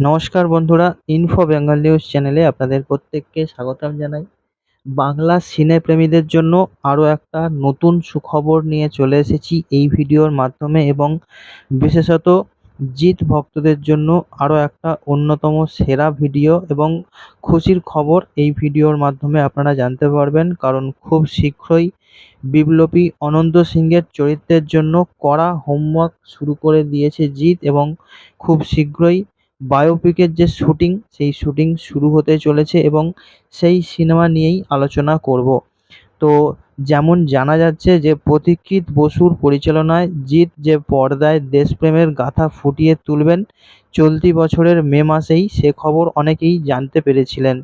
নমস্কার বন্ধুরা info Bengal news চ্যানেলে আপনাদের প্রত্যেককে স্বাগতম জানাই। বাংলা সিনে প্রেমীদের জন্য আরও একটা নতুন সুখবর নিয়ে চলে এসেছি এই ভিডিওর মাধ্যমে এবং বিশেষত জিৎ ভক্তদের জন্য আরও একটা অন্যতম সেরা ভিডিও এবং খুশির খবর এই ভিডিওর মাধ্যমে আপনারা জানতে পারবেন। কারণ খুব শীঘ্রই বিপ্লবী অনন্ত সিংয়ের চরিত্রের জন্য কড়া হোমওয়ার্ক শুরু করে দিয়েছে জিৎ এবং খুব শীঘ্রই বায়োপিকের যে শুটিং সেই শুটিং শুরু হতে চলেছে এবং সেই সিনেমা নিয়েই আলোচনা করব। তো যেমন জানা যাচ্ছে যে পথিকৃৎ বসুর পরিচালনায় জিৎ যে পর্দায় দেশপ্রেমের গাথা ফুটিয়ে তুলবেন, চলতি বছরের মে মাসেই সে খবর অনেকেই জানতে পেরেছিলেন।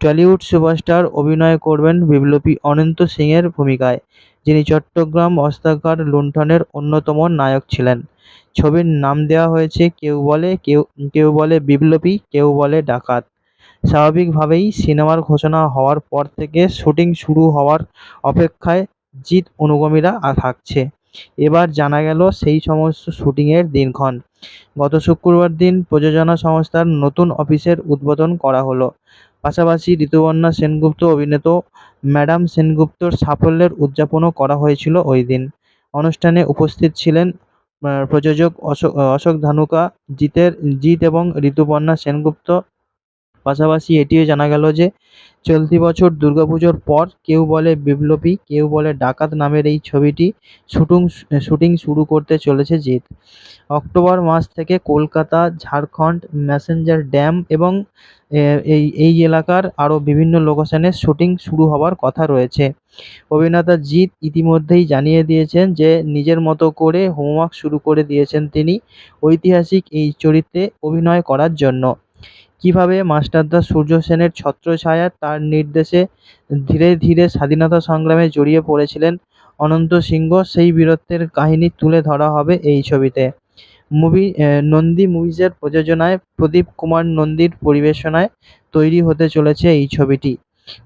টলিউড সুপারস্টার অভিনয় করবেন বিপ্লবী অনন্ত সিংয়ের ভূমিকায়, যিনি চট্টগ্রাম অস্ত্রাগার লুণ্ঠনের অন্যতম নায়ক ছিলেন। ছবির নাম দেওয়া হয়েছে কেউ বলে, কেউ কেউ বলে বিপ্লবী, কেউ বলে ডাকাত। স্বাভাবিকভাবেই সিনেমার ঘোষণা হওয়ার পর থেকে শুটিং শুরু হওয়ার অপেক্ষায় জিৎ অনুগামীরা থাকছে। এবার জানা গেল সেই সমস্ত শুটিংয়ের দিনক্ষণ। গত শুক্রবার দিন প্রযোজনা সংস্থার নতুন অফিসের উদ্বোধন করা হলো। পাশাপাশি ঋতুবর্ণা সেনগুপ্ত অভিনেত ম্যাডাম সেনগুপ্তর সাফল্যের উদযাপনও করা হয়েছিল ওই দিন। অনুষ্ঠানে উপস্থিত ছিলেন প্রযোজক অশোক অশোক ধানুকা জিতের জিৎ এবং ঋতুপর্ণা সেনগুপ্ত পাশাপাশি এটিও জানা গেল যে চলতি বছর দুর্গাপুজোর পর কেউ বলে বিপ্লবী, কেউ বলে ডাকাত নামের এই ছবিটি শুটিং শুটিং শুরু করতে চলেছে জিৎ অক্টোবর মাস থেকে কলকাতা, ঝাড়খণ্ড ম্যাসেঞ্জার ড্যাম এবং এই এই এলাকার আরও বিভিন্ন লোকেশনে শুটিং শুরু হওয়ার কথা রয়েছে। অভিনেতা জিৎ ইতিমধ্যেই জানিয়ে দিয়েছেন যে নিজের মতো করে হোমওয়ার্ক শুরু করে দিয়েছেন তিনি ঐতিহাসিক এই চরিত্রে অভিনয় করার জন্য। কীভাবে মাস্টারদা সূর্য সেনের ছত্রছায়া তার নির্দেশে ধীরে ধীরে স্বাধীনতা সংগ্রামে জড়িয়ে পড়েছিলেন অনন্ত সিংহ, সেই বীরত্বের কাহিনি তুলে ধরা হবে এই ছবিতে। মুভি নন্দী মুভিজের প্রযোজনায় প্রদীপ কুমার নন্দীর পরিবেশনায় তৈরি হতে চলেছে এই ছবিটি।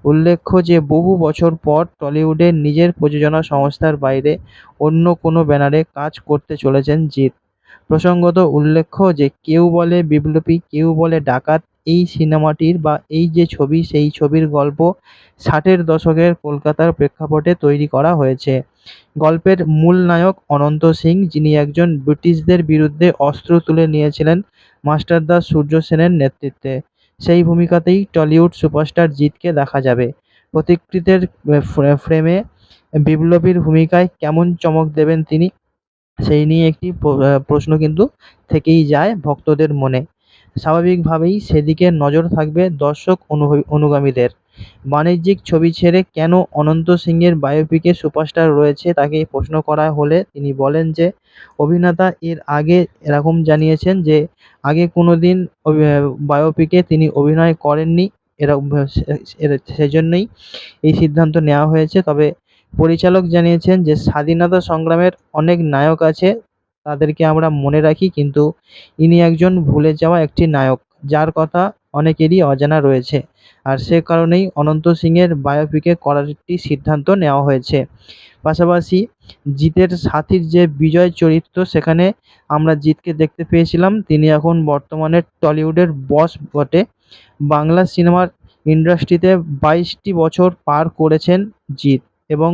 উল্লেখ্য যে, বহু বছর পর টলিউডে নিজের প্রযোজনা সংস্থার বাইরে অন্য কোনো ব্যানারে কাজ করতে চলেছেন জিৎ। প্রসঙ্গত উল্লেখ্য যে, কেউ বলে বিপ্লবী, কেউ বলে ডাকাত, এই সিনেমাটির বা এই যে ছবি, সেই ছবির গল্প ষাটের দশকের কলকাতার প্রেক্ষাপটে তৈরি করা হয়েছে। গল্পের মূল নায়ক অনন্ত সিং, যিনি একজন ব্রিটিশদের বিরুদ্ধে অস্ত্র তুলে নিয়েছিলেন মাস্টারদা সূর্য সেনের নেতৃত্বে। সেই ভূমিকাতেই টলিউড সুপারস্টার জিৎকে দেখা যাবে। প্রতিকৃতের ফ্রেমে বিপ্লবীর ভূমিকায় কেমন চমক দেবেন তিনি সেই নিয়ে একটি প্রশ্ন কিন্তু থেকেই যায় ভক্তদের মনে। স্বাভাবিকভাবেই সেদিকে নজর থাকবে দর্শক অনুগামীদের। বাণিজ্যিক ছবি ছেড়ে কেন অনন্ত সিংয়ের বায়োপিকে সুপারস্টার রয়েছে তাকে প্রশ্ন করা হলে তিনি বলেন যে, অভিনেতা এর আগে এরকম জানিয়েছেন যে, আগে কোনো দিন বায়োপিকে তিনি অভিনয় করেননি। এরকম সেজন্যই এই সিদ্ধান্ত নেওয়া হয়েছে। তবে পরিচালক জানিয়েছেন যে স্বাধীনতা সংগ্রামের অনেক নায়ক আছে, তাদেরকে আমরা মনে রাখি, কিন্তু ইনি একজন ভুলে যাওয়া একটি নায়ক, যার কথা অনেকেরই অজানা রয়েছে। আর সে কারণেই অনন্ত সিংয়ের বায়োপিকে করার একটি সিদ্ধান্ত নেওয়া হয়েছে। পাশাপাশি জিতের সাথীর যে বিজয় চরিত্র, সেখানে আমরা জিতকে দেখতে পেয়েছিলাম। তিনি এখন বর্তমানে টলিউডের বস বটে। বাংলা সিনেমার ইন্ডাস্ট্রিতে বাইশটি বছর পার করেছেন জিৎ এবং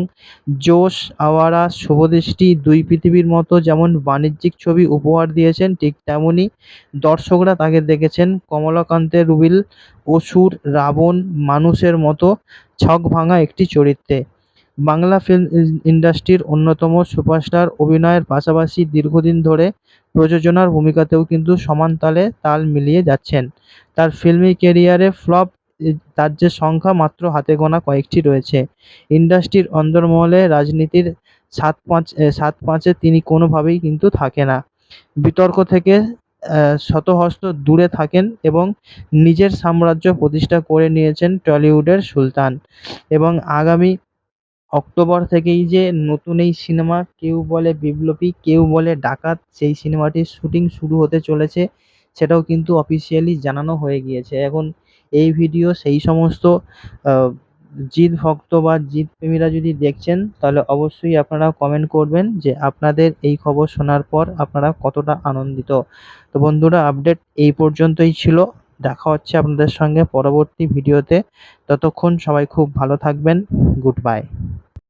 জোশ, আওয়ারা, শুভদৃষ্টি দুই পৃথিবীর মতো যেমন বাণিজ্যিক ছবি উপহার দিয়েছেন, ঠিক তেমনই দর্শকরা তাকে দেখেছেন। কমলাকান্তের রুবিল, অসুর, রাবণ, মানুষের মতো ছকভাঙা একটি চরিত্রে। বাংলা ফিল্ম ইন্ডাস্ট্রির অন্যতম সুপারস্টার অভিনয়ের পাশাপাশি দীর্ঘদিন ধরে প্রযোজনার ভূমিকাতেও কিন্তু সমান তালে তাল মিলিয়ে যাচ্ছেন। তার ফিল্মি কেরিয়ারে ফ্লপ তার যে সংখ্যা মাত্র হাতে গোনা কয়েকটি রয়েছে। ইন্ডাস্ট্রির অন্দরমহলে রাজনীতির সাত পাঁচ সাত পাঁচে তিনি কোনোভাবেই কিন্তু থাকে না। বিতর্ক থেকে শতহস্ত দূরে থাকেন এবং নিজের সাম্রাজ্য প্রতিষ্ঠা করে নিয়েছেন টলিউডের সুলতান। এবং আগামী অক্টোবর থেকেই যে নতুন এই সিনেমা কেউ বলে বিপ্লবী, কেউ বলে ডাকাত, সেই সিনেমাটির শুটিং শুরু হতে চলেছে, সেটাও কিন্তু অফিসিয়ালি জানানো হয়ে গিয়েছে। এখন এই ভিডিও সেই সমস্ত জিদ ভক্ত বা জিদ প্রেমীরা যদি দেখছেন, তাহলে অবশ্যই আপনারা কমেন্ট করবেন যে আপনাদের এই খবর শোনার পর আপনারা কতটা আনন্দিত। তো বন্ধুরা আপডেট এই পর্যন্তই ছিল। দেখা হচ্ছে আপনাদের সঙ্গে পরবর্তী ভিডিওতে ততক্ষণ সবাই খুব ভালো থাকবেন। Good bye